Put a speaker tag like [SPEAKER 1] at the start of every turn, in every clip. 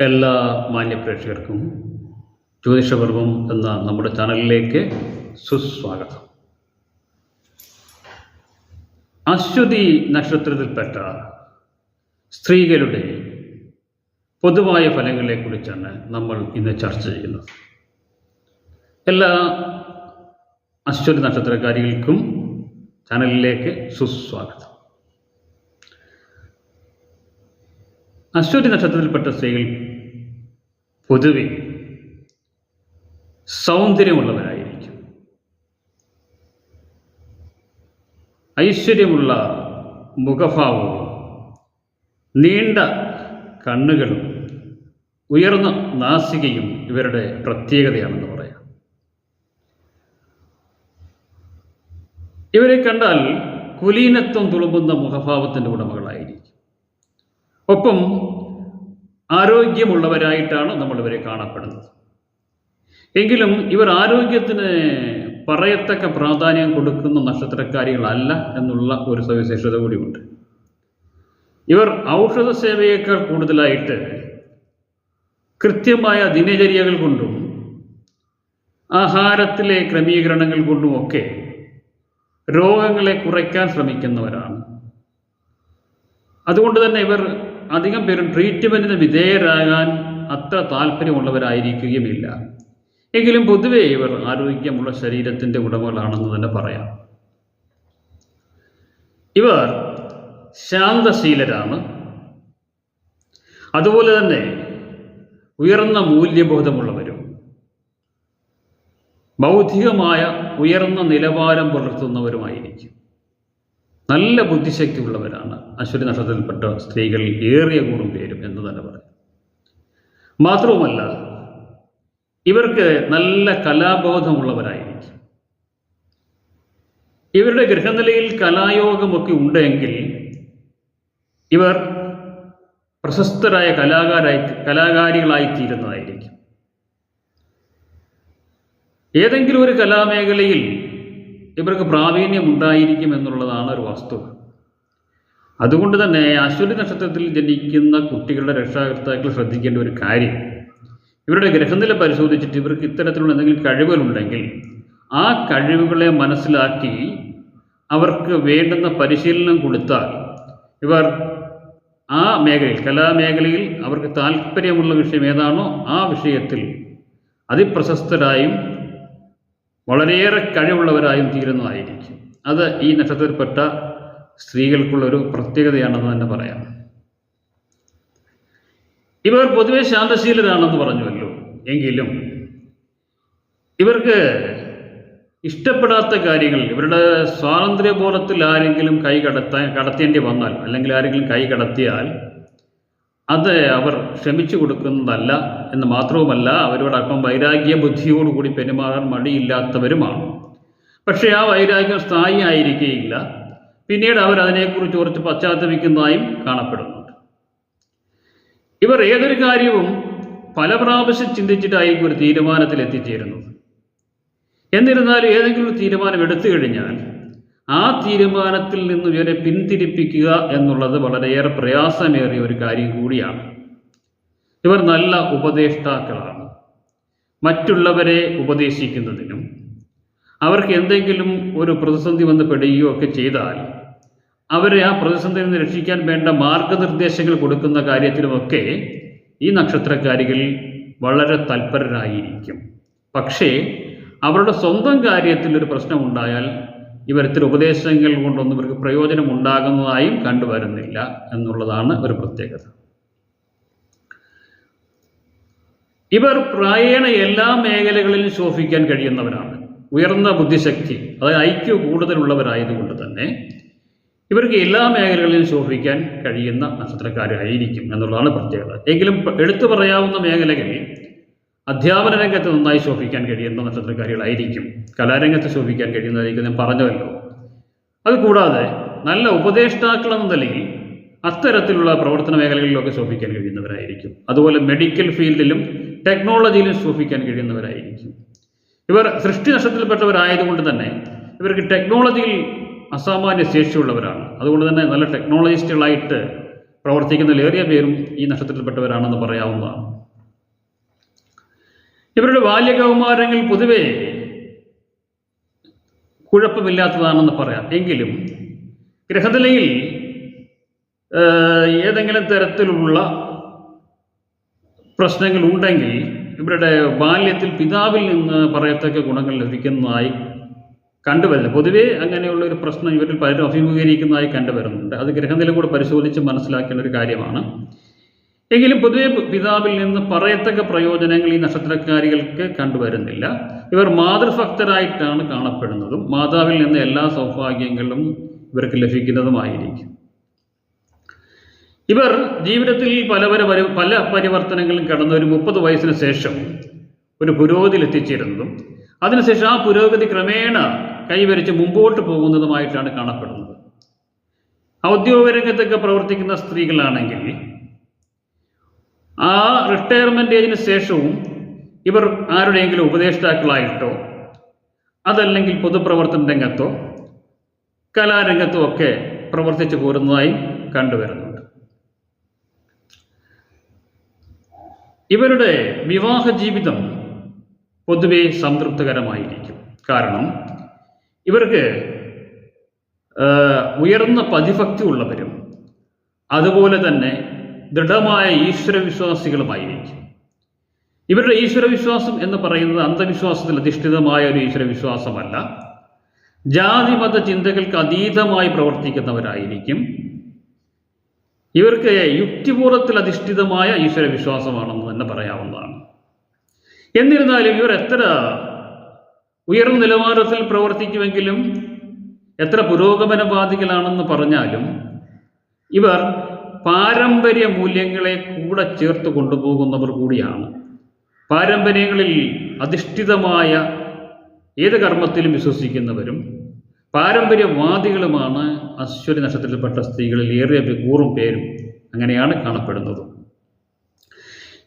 [SPEAKER 1] എല്ലാ മാന്യപ്രേക്ഷകർക്കും ജ്യോതിഷപർവം എന്ന നമ്മുടെ ചാനലിലേക്ക് സുസ്വാഗതം. അശ്വതി നക്ഷത്രത്തിൽപ്പെട്ട സ്ത്രീകളുടെ പൊതുവായ ഫലങ്ങളെക്കുറിച്ചാണ് നമ്മൾ ഇന്ന് ചർച്ച ചെയ്യുന്നത്. എല്ലാ അശ്വതി നക്ഷത്രക്കാരികൾക്കും ചാനലിലേക്ക് സുസ്വാഗതം. അശ്വതി നക്ഷത്രത്തിൽപ്പെട്ട സ്ത്രീകൾ പൊതുവെ സൗന്ദര്യമുള്ളവരായിരിക്കും. ഐശ്വര്യമുള്ള മുഖഭാവവും നീണ്ട കണ്ണുകളും ഉയർന്ന നാസികയും ഇവരുടെ പ്രത്യേകതയാണെന്ന് പറയാം. ഇവരെ കണ്ടാൽ കുലീനത്വം തുളുമ്പുന്ന മുഖഭാവത്തിന്റെ ഉടമകളായിരിക്കും. ഒപ്പം ആരോഗ്യമുള്ളവരായിട്ടാണ് നമ്മൾ ഇവരെ കാണപ്പെടുന്നത്. എങ്കിലും ഇവർ ആരോഗ്യത്തിന് പറയത്തക്ക പ്രാധാന്യം കൊടുക്കുന്ന നക്ഷത്രക്കാരികളല്ല എന്നുള്ള ഒരു സവിശേഷത കൂടിയുണ്ട്. ഇവർ ഔഷധ സേവയേക്കാൾ കൂടുതലായിട്ട് കൃത്യമായ ദിനചര്യകൾ കൊണ്ടും ആഹാരത്തിലെ ക്രമീകരണങ്ങൾ കൊണ്ടുമൊക്കെ രോഗങ്ങളെ കുറയ്ക്കാൻ ശ്രമിക്കുന്നവരാണ്. അതുകൊണ്ട് തന്നെ ഇവർ അധികം പേരും ട്രീറ്റ്മെന്റിന് വിധേയരാകാൻ അത്ര താല്പര്യമുള്ളവരായിരിക്കുകയുമില്ല. എങ്കിലും പൊതുവെ ഇവർ ആരോഗ്യമുള്ള ശരീരത്തിന്റെ ഉടമകളാണെന്ന് തന്നെ പറയാം. ഇവർ ശാന്തശീലരാണ്. അതുപോലെ തന്നെ ഉയർന്ന മൂല്യബോധമുള്ളവരും. ബൗദ്ധികമായ ഉയർന്ന നിലവാരം പുലർത്തുന്നവരുമായിരിക്കും. നല്ല ബുദ്ധിശക്തി ഉള്ളവരാണ് അശ്വതി നക്ഷത്രത്തിൽപ്പെട്ട സ്ത്രീകൾ ഏറിയ കൂടും പേരും എന്ന് തന്നെ പറയും. മാത്രവുമല്ല ഇവർക്ക് നല്ല കലാബോധമുള്ളവരായിരിക്കും. ഇവരുടെ ഗൃഹനിലയിൽ കലായോഗമൊക്കെ ഉണ്ടെങ്കിൽ ഇവർ പ്രശസ്തരായ കലാകാരായി കലാകാരികളായി തീരുന്നതായിരിക്കും. ഏതെങ്കിലും ഒരു കലാമേഖലയിൽ ഇവർക്ക് പ്രാവീണ്യം ഉണ്ടായിരിക്കും എന്നുള്ളതാണ് ഒരു വസ്തുത അതുകൊണ്ട് തന്നെ അശ്വതി നക്ഷത്രത്തിൽ ജനിക്കുന്ന കുട്ടികളുടെ രക്ഷാകർത്താക്കൾ ശ്രദ്ധിക്കേണ്ട ഒരു കാര്യം. ഇവരുടെ ഗ്രഹനില പരിശോധിച്ചിട്ട് ഇവർക്ക് ഇത്തരത്തിലുള്ള എന്തെങ്കിലും കഴിവുകളുണ്ടെങ്കിൽ ആ കഴിവുകളെ മനസ്സിലാക്കി അവർക്ക് വേണ്ടുന്ന പരിശീലനം കൊടുത്താൽ ഇവർ ആ മേഖലയിൽ കലാമേഖലയിൽ അവർക്ക് താല്പര്യമുള്ള വിഷയം ഏതാണോ ആ വിഷയത്തിൽ അതിപ്രശസ്തരായും വളരെയേറെ കഴിവുള്ളവരായും തീരുന്നതായിരിക്കും. അത് ഈ നക്ഷത്രത്തിൽപ്പെട്ട സ്ത്രീകൾക്കുള്ള ഒരു പ്രത്യേകതയാണെന്ന് തന്നെ പറയാം. ഇവർ പൊതുവെ ശാന്തശീലരാണെന്ന് പറഞ്ഞുവല്ലോ. എങ്കിലും ഇവർക്ക് ഇഷ്ടപ്പെടാത്ത കാര്യങ്ങൾ ഇവരുടെ സ്വാതന്ത്ര്യബോധത്തിൽ ആരെങ്കിലും കൈ കടത്താൻ കടത്തേണ്ടി വന്നാൽ അല്ലെങ്കിൽ ആരെങ്കിലും കൈ കടത്തിയാൽ അത് അവർ ക്ഷമിച്ചു കൊടുക്കുന്നതല്ല എന്ന് മാത്രവുമല്ല അവരോട് അല്പം വൈരാഗ്യ ബുദ്ധിയോടുകൂടി പെരുമാറാൻ മടിയില്ലാത്തവരുമാണ്. പക്ഷേ ആ വൈരാഗ്യം സ്ഥായി ആയിരിക്കുകയില്ല പിന്നീട് അവർ അതിനെക്കുറിച്ച് കുറച്ച് പശ്ചാത്തപിക്കുന്നതായും കാണപ്പെടുന്നുണ്ട്. ഇവർ ഏതൊരു കാര്യവും പല പ്രാവശ്യം ചിന്തിച്ചിട്ടായിരിക്കും ഒരു തീരുമാനത്തിൽ എത്തിച്ചേരുന്നത് എന്നിരുന്നാലും ഏതെങ്കിലും തീരുമാനം എടുത്തു കഴിഞ്ഞാൽ ആ തീരുമാനത്തിൽ നിന്ന് ഇവരെ പിന്തിരിപ്പിക്കുക എന്നുള്ളത് വളരെയേറെ പ്രയാസമേറിയ ഒരു കാര്യം കൂടിയാണ്. ഇവർ നല്ല ഉപദേഷ്ടാക്കളാണ്. മറ്റുള്ളവരെ ഉപദേശിക്കുന്നതിനും അവർക്ക് എന്തെങ്കിലും ഒരു പ്രതിസന്ധി വന്ന് പെടുകയോ ഒക്കെ ചെയ്താൽ അവരെ ആ പ്രതിസന്ധിയിൽ നിന്ന് രക്ഷിക്കാൻ വേണ്ട മാർഗനിർദ്ദേശങ്ങൾ കൊടുക്കുന്ന കാര്യത്തിലുമൊക്കെ ഈ നക്ഷത്രക്കാരികൾ വളരെ തൽപരരായിരിക്കും. പക്ഷേ അവരുടെ സ്വന്തം കാര്യത്തിൽ ഒരു പ്രശ്നമുണ്ടായാൽ ഇവരത്തിൽ ഉപദേശങ്ങൾ കൊണ്ടൊന്നും ഇവർക്ക് പ്രയോജനം ഉണ്ടാകുന്നതായും കണ്ടുവരുന്നില്ല എന്നുള്ളതാണ് ഒരു പ്രത്യേകത. ഇവർ പ്രായേണ എല്ലാ മേഖലകളിലും ശോഭിക്കാൻ കഴിയുന്നവരാണ്. ഉയർന്ന ബുദ്ധിശക്തി അതായത് ഐക്യു കൂടുതലുള്ളവരായതുകൊണ്ട് തന്നെ ഇവർക്ക് എല്ലാ മേഖലകളിലും ശോഭിക്കാൻ കഴിയുന്ന നക്ഷത്രക്കാരായിരിക്കും എന്നുള്ളതാണ് പ്രത്യേകത. എങ്കിലും എടുത്തു പറയാവുന്ന മേഖലകളിൽ അധ്യാപന രംഗത്ത് നന്നായി ശോഭിക്കാൻ കഴിയുന്ന നക്ഷത്രക്കാരികളായിരിക്കും കലാരംഗത്ത് ശോഭിക്കാൻ കഴിയുന്നതായിരിക്കും ഞാൻ പറഞ്ഞല്ലോ അതുകൂടാതെ നല്ല ഉപദേഷ്ടാക്കൾ എന്ന നിലയിൽ അത്തരത്തിലുള്ള പ്രവർത്തന മേഖലകളിലൊക്കെ ശോഭിക്കാൻ കഴിയുന്നവരായിരിക്കും. അതുപോലെ മെഡിക്കൽ ഫീൽഡിലും ടെക്നോളജിയിലും ശോഭിക്കാൻ കഴിയുന്നവരായിരിക്കും. ഇവർ സൃഷ്ടി നക്ഷത്രത്തിൽപ്പെട്ടവരായതുകൊണ്ട് തന്നെ ഇവർക്ക് ടെക്നോളജിയിൽ അസാമാന്യ ശേഷിയുള്ളവരാണ്. അതുകൊണ്ട് തന്നെ നല്ല ടെക്നോളജിസ്റ്റുകളായിട്ട് പ്രവർത്തിക്കുന്നതിലേറിയ പേരും ഈ നക്ഷത്രത്തിൽപ്പെട്ടവരാണെന്ന് പറയാവുന്നതാണ്. ഇവരുടെ ബാല്യകൗമാരങ്ങൾ പൊതുവെ കുഴപ്പമില്ലാത്തതാണെന്ന് പറയാം. എങ്കിലും ഗ്രഹനിലയിൽ ഏതെങ്കിലും തരത്തിലുള്ള പ്രശ്നങ്ങൾ ഉണ്ടെങ്കിൽ ഇവരുടെ ബാല്യത്തിൽ പിതാവിൽ നിന്ന് പറയത്തക്ക ഗുണങ്ങൾ ലഭിക്കുന്നതായി കണ്ടുവരുന്നു. പൊതുവേ അങ്ങനെയുള്ള ഒരു പ്രശ്നം ഇവരിൽ പലരും അഭിമുഖീകരിക്കുന്നതായി കണ്ടുവരുന്നുണ്ട്. അത് ഗ്രഹനില കൂടെ പരിശോധിച്ച് മനസ്സിലാക്കേണ്ട ഒരു കാര്യമാണ്. എങ്കിലും പൊതുവെ പിതാവിൽ നിന്ന് പറയത്തക്ക പ്രയോജനങ്ങൾ ഈ നക്ഷത്രക്കാരികൾക്ക് കണ്ടുവരുന്നില്ല. ഇവർ മാതൃഭക്തരായിട്ടാണ് കാണപ്പെടുന്നതും മാതാവിൽ നിന്ന് എല്ലാ സൗഭാഗ്യങ്ങളും ഇവർക്ക് ലഭിക്കുന്നതുമായിരിക്കും. ഇവർ ജീവിതത്തിൽ പല പല പല പരിവർത്തനങ്ങളും കടന്ന ഒരു മുപ്പത് വയസ്സിന് ശേഷം ഒരു പുരോഗതിയിൽ എത്തിച്ചേരുന്നതും അതിനുശേഷം ആ പുരോഗതി ക്രമേണ കൈവരിച്ച് മുമ്പോട്ട് പോകുന്നതുമായിട്ടാണ് കാണപ്പെടുന്നത്. ഔദ്യോഗിക രംഗത്തൊക്കെ പ്രവർത്തിക്കുന്ന സ്ത്രീകളാണെങ്കിൽ ആ റിട്ടയർമെന്റ് ഏജിന് ശേഷവും ഇവർ ആരുടെയെങ്കിലും ഉപദേഷ്ടാക്കളായിട്ടോ അതല്ലെങ്കിൽ പൊതുപ്രവർത്തന രംഗത്തോ കലാരംഗത്തോ ഒക്കെ പ്രവർത്തിച്ചു പോരുന്നതായി കണ്ടുവരുന്നുണ്ട്. ഇവരുടെ വിവാഹ ജീവിതം പൊതുവെ സംതൃപ്തകരമായിരിക്കും. കാരണം ഇവർക്ക് ഉയർന്ന പതിഭക്തി ഉള്ളവരും അതുപോലെ തന്നെ ദൃഢമായ ഈശ്വരവിശ്വാസികളുമായിരിക്കും. ഇവരുടെ ഈശ്വരവിശ്വാസം എന്ന് പറയുന്നത് അന്ധവിശ്വാസത്തിൽ അധിഷ്ഠിതമായ ഒരു ഈശ്വരവിശ്വാസമല്ല. ജാതിമത ചിന്തകൾക്ക് അതീതമായി പ്രവർത്തിക്കുന്നവരായിരിക്കും. ഇവർക്ക് യുക്തിപൂർവത്തിൽ അധിഷ്ഠിതമായ ഈശ്വരവിശ്വാസമാണെന്ന് തന്നെ പറയാവുന്നതാണ്. എന്നിരുന്നാലും ഇവർ എത്ര ഉയർന്ന നിലവാരത്തിൽ പ്രവർത്തിക്കുമെങ്കിലും എത്ര പുരോഗമനവാദികളാണെന്ന് പറഞ്ഞാലും ഇവർ പാരമ്പര്യ മൂല്യങ്ങളെ കൂടെ ചേർത്ത് കൊണ്ടുപോകുന്നവർ കൂടിയാണ്. പാരമ്പര്യങ്ങളിൽ അധിഷ്ഠിതമായ ഏത് കർമ്മത്തിലും വിശ്വസിക്കുന്നവരും പാരമ്പര്യവാദികളുമാണ് അശ്വതി നക്ഷത്രത്തിൽപ്പെട്ട സ്ത്രീകളിൽ ഏറെ കൂറും പേരും അങ്ങനെയാണ് കാണപ്പെടുന്നത്.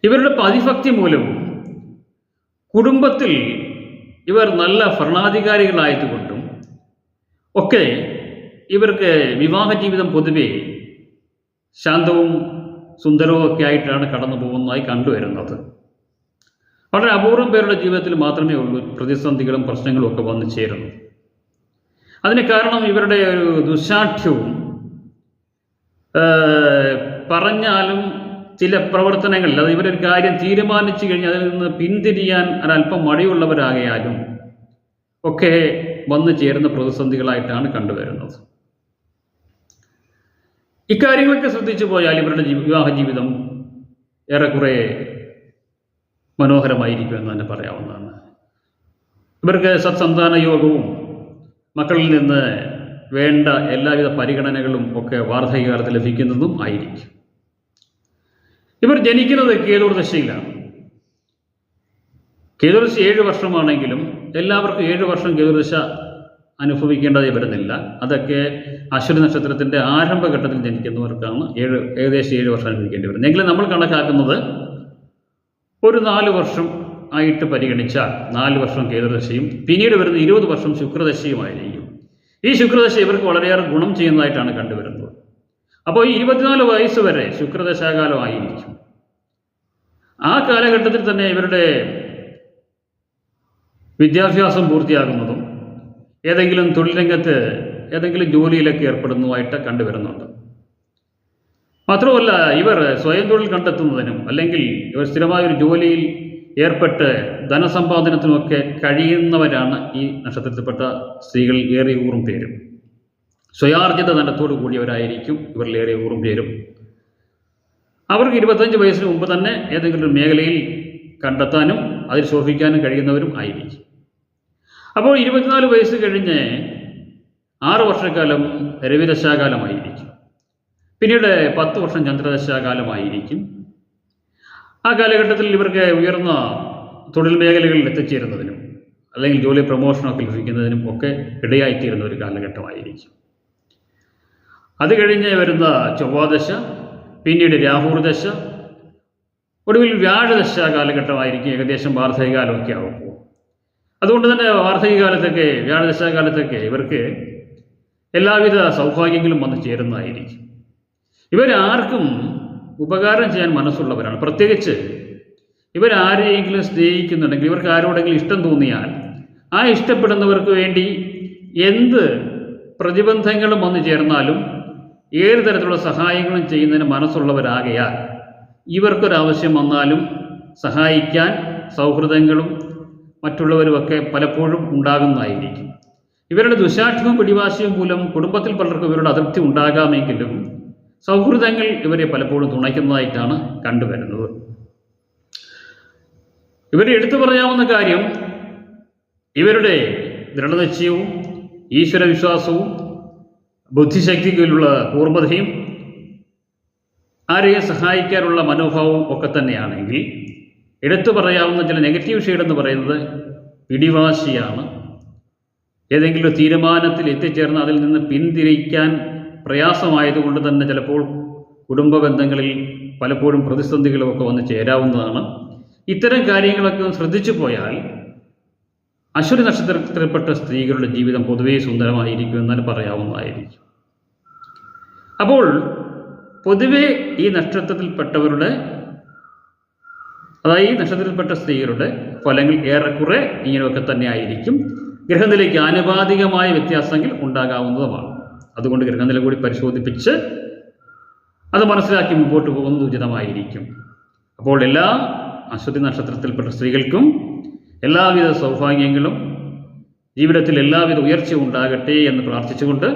[SPEAKER 1] ഇവരുടെ പതിഭക്തി മൂലവും കുടുംബത്തിൽ ഇവർ നല്ല ഭരണാധികാരികളായതുകൊണ്ടും ഒക്കെ ഇവർക്ക് വിവാഹ ജീവിതം പൊതുവെ ശാന്തവും സുന്ദരവും ഒക്കെ ആയിട്ടാണ് കടന്നു പോകുന്നതായി കണ്ടുവരുന്നത്. വളരെ അപൂർവം പേരുടെ ജീവിതത്തിൽ മാത്രമേ ഉള്ളൂ പ്രതിസന്ധികളും പ്രശ്നങ്ങളും ഒക്കെ വന്നു ചേരുന്നത്. അതിന് കാരണം ഇവരുടെ ഒരു ദുശാഠ്യവും പറഞ്ഞാലും ചില പ്രവർത്തനങ്ങളിൽ അത് ഇവരൊരു കാര്യം തീരുമാനിച്ചു കഴിഞ്ഞാൽ അതിൽ നിന്ന് പിന്തിരിയാൻ ഒരല്പം മടിയുള്ളവരാകയാലും ഒക്കെ വന്നു ചേരുന്ന പ്രതിസന്ധികളായിട്ടാണ് കണ്ടുവരുന്നത്. ഇക്കാര്യങ്ങളൊക്കെ ശ്രദ്ധിച്ചു പോയാൽ ഇവരുടെ വിവാഹ ജീവിതം ഏറെക്കുറെ മനോഹരമായിരിക്കും എന്ന് തന്നെ പറയാവുന്നതാണ്. ഇവർക്ക് സത്സന്താന യോഗവും മക്കളിൽ നിന്ന് വേണ്ട എല്ലാവിധ പരിഗണനകളും ഒക്കെ വാർദ്ധക്യകാലത്ത് ലഭിക്കുന്നതും ആയിരിക്കും. ഇവർ ജനിക്കുന്നത് കേതൂർ ദശയിലാണ് കേതുദശ ഏഴ് വർഷമാണെങ്കിലും എല്ലാവർക്കും ഏഴ് വർഷം കേതുദശ അനുഭവിക്കേണ്ടതായി വരുന്നില്ല. അതൊക്കെ അശ്വതി നക്ഷത്രത്തിന്റെ ആരംഭഘട്ടത്തിൽ ജനിക്കുന്നവർക്കാണ് ഏഴ് ഏകദേശം ഏഴ് വർഷം അനുഭവിക്കേണ്ടി വരുന്നത്. എങ്കിലും നമ്മൾ കണക്കാക്കുന്നത് ഒരു നാല് വർഷം ആയിട്ട് പരിഗണിച്ചാൽ നാല് വർഷം കേതുദശയും പിന്നീട് വരുന്ന ഇരുപത് വർഷം ശുക്രദശയുമായിരിക്കും. ഈ ശുക്രദശ ഇവർക്ക് വളരെയേറെ ഗുണം ചെയ്യുന്നതായിട്ടാണ് കണ്ടുവരുന്നത്. അപ്പോൾ ഈ ഇരുപത്തിനാല് വയസ്സ് വരെ ശുക്രദശാകാലമായിരിക്കും. ആ കാലഘട്ടത്തിൽ തന്നെ ഇവരുടെ വിദ്യാഭ്യാസം പൂർത്തിയാകുന്നതും ഏതെങ്കിലും തൊഴിൽ രംഗത്ത് ഏതെങ്കിലും ജോലിയിലൊക്കെ ഏർപ്പെടുന്നതുമായിട്ട് കണ്ടുവരുന്നുണ്ട്. മാത്രമല്ല ഇവർ സ്വയം തൊഴിൽ കണ്ടെത്തുന്നതിനും അല്ലെങ്കിൽ ഇവർ സ്ഥിരമായ ഒരു ജോലിയിൽ ഏർപ്പെട്ട് ധനസമ്പാദനത്തിനുമൊക്കെ കഴിയുന്നവരാണ് ഈ നക്ഷത്രത്തിൽപ്പെട്ട സ്ത്രീകൾ ഏറെ ഊറും പേരും. സ്വയാർജിത ധനത്തോടു കൂടിയവരായിരിക്കും ഇവരിൽ ഊറും പേരും. അവർക്ക് ഇരുപത്തഞ്ച് വയസ്സിന് മുമ്പ് തന്നെ ഏതെങ്കിലും ഒരു മേഖലയിൽ കണ്ടെത്താനും അതിൽ ശോഭിക്കാനും കഴിയുന്നവരും ആയിരിക്കും. അപ്പോൾ ഇരുപത്തിനാല് വയസ്സ് കഴിഞ്ഞ് ആറ് വർഷക്കാലം രവിദശാകാലമായിരിക്കും. പിന്നീട് പത്ത് വർഷം ചന്ദ്രദശാകാലമായിരിക്കും. ആ കാലഘട്ടത്തിൽ ഇവർക്ക് ഉയർന്ന തൊഴിൽ മേഖലകളിൽ എത്തിച്ചേരുന്നതിനും അല്ലെങ്കിൽ ജോലി പ്രൊമോഷനൊക്കെ ലഭിക്കുന്നതിനും ഒക്കെ ഇടയായിത്തീരുന്ന ഒരു കാലഘട്ടമായിരിക്കും. അത് കഴിഞ്ഞ് വരുന്ന ചൊവ്വാദശ പിന്നീട് രാഹുർദശ ഒടുവിൽ വ്യാഴദശ കാലഘട്ടമായിരിക്കും ഏകദേശം വാർദ്ധകാലമൊക്കെ ആകുമ്പോൾ അതുകൊണ്ട് തന്നെ വാർദ്ധക്യകാലത്തൊക്കെ വ്യാഴദശാകാലത്തൊക്കെ ഇവർക്ക് എല്ലാവിധ സൗഭാഗ്യങ്ങളും വന്നു ചേരുന്നതായിരിക്കും. ഇവരാർക്കും ഉപകാരം ചെയ്യാൻ മനസ്സുള്ളവരാണ്. പ്രത്യേകിച്ച് ഇവരാരെയെങ്കിലും സ്നേഹിക്കുന്നുണ്ടെങ്കിൽ ഇവർക്ക് ആരോടെങ്കിലും ഇഷ്ടം തോന്നിയാൽ ആ ഇഷ്ടപ്പെടുന്നവർക്ക് വേണ്ടി എന്ത് പ്രതിബന്ധങ്ങളും വന്നു ചേർന്നാലും ഏത് തരത്തിലുള്ള സഹായങ്ങളും ചെയ്യുന്നതിന് മനസ്സുള്ളവരാകയാൽ ഇവർക്കൊരാവശ്യം വന്നാലും സഹായിക്കാൻ സൗഹൃദങ്ങളും മറ്റുള്ളവരുമൊക്കെ പലപ്പോഴും ഉണ്ടാകുന്നതായിരിക്കും. ഇവരുടെ ദുശാഠ്യവും പിടിവാശിയും മൂലം കുടുംബത്തിൽ പലർക്കും ഇവരുടെ അതൃപ്തി ഉണ്ടാകാമെങ്കിലും സൗഹൃദങ്ങൾ ഇവരെ പലപ്പോഴും തുണയ്ക്കുന്നതായിട്ടാണ് കണ്ടുവരുന്നത്. ഇവരെ എടുത്തു പറയാവുന്ന കാര്യം ഇവരുടെ ദൃഢനിശ്ചയവും ഈശ്വരവിശ്വാസവും ബുദ്ധിശക്തിക്കുള്ള കൂർമ്മതയും ആരെയും സഹായിക്കാനുള്ള മനോഭാവവും ഒക്കെ തന്നെയാണെങ്കിൽ എടുത്തു പറയാവുന്ന ചില നെഗറ്റീവ് ഷെയ്ഡ് എന്ന് പറയുന്നത് പിടിവാശിയാണ്. ഏതെങ്കിലും തീരുമാനത്തിൽ എത്തിച്ചേർന്ന് അതിൽ നിന്ന് പിന്തിരിക്കാൻ പ്രയാസമായതുകൊണ്ട് തന്നെ ചിലപ്പോൾ കുടുംബ ബന്ധങ്ങളിൽ പലപ്പോഴും പ്രതിസന്ധികളുമൊക്കെ വന്ന് ചേരാവുന്നതാണ്. ഇത്തരം കാര്യങ്ങളൊക്കെ ഒന്ന് ശ്രദ്ധിച്ചു പോയാൽ അശ്വതി നക്ഷത്രത്തിൽപ്പെട്ട സ്ത്രീകളുടെ ജീവിതം പൊതുവേ സുന്ദരമായിരിക്കും എന്നാൽ പറയാവുന്നതായിരിക്കും. അപ്പോൾ പൊതുവെ ഈ നക്ഷത്രത്തിൽപ്പെട്ടവരുടെ അതായത് ഈ നക്ഷത്രത്തിൽപ്പെട്ട സ്ത്രീകളുടെ ഫലങ്ങൾ ഏറെക്കുറെ ഇങ്ങനെയൊക്കെ തന്നെ ആയിരിക്കും ഗ്രഹനിലയ്ക്ക് ആനുപാതികമായ വ്യത്യാസങ്ങൾ ഉണ്ടാകാവുന്നതുമാണ്. അതുകൊണ്ട് ഗ്രഹനില കൂടി പരിശോധിപ്പിച്ച് അത് മനസ്സിലാക്കി മുമ്പോട്ട് പോകുന്നത് ഉചിതമായിരിക്കും. അപ്പോൾ എല്ലാ അശ്വതി നക്ഷത്രത്തിൽപ്പെട്ട സ്ത്രീകൾക്കും എല്ലാവിധ സൗഭാഗ്യങ്ങളും ജീവിതത്തിൽ എല്ലാവിധ ഉയർച്ചയും ഉണ്ടാകട്ടെ എന്ന് പ്രാർത്ഥിച്ചുകൊണ്ട്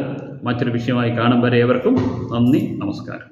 [SPEAKER 1] മറ്റൊരു വിഷയമായി കാണും വരെ ഏവർക്കും നന്ദി നമസ്കാരം.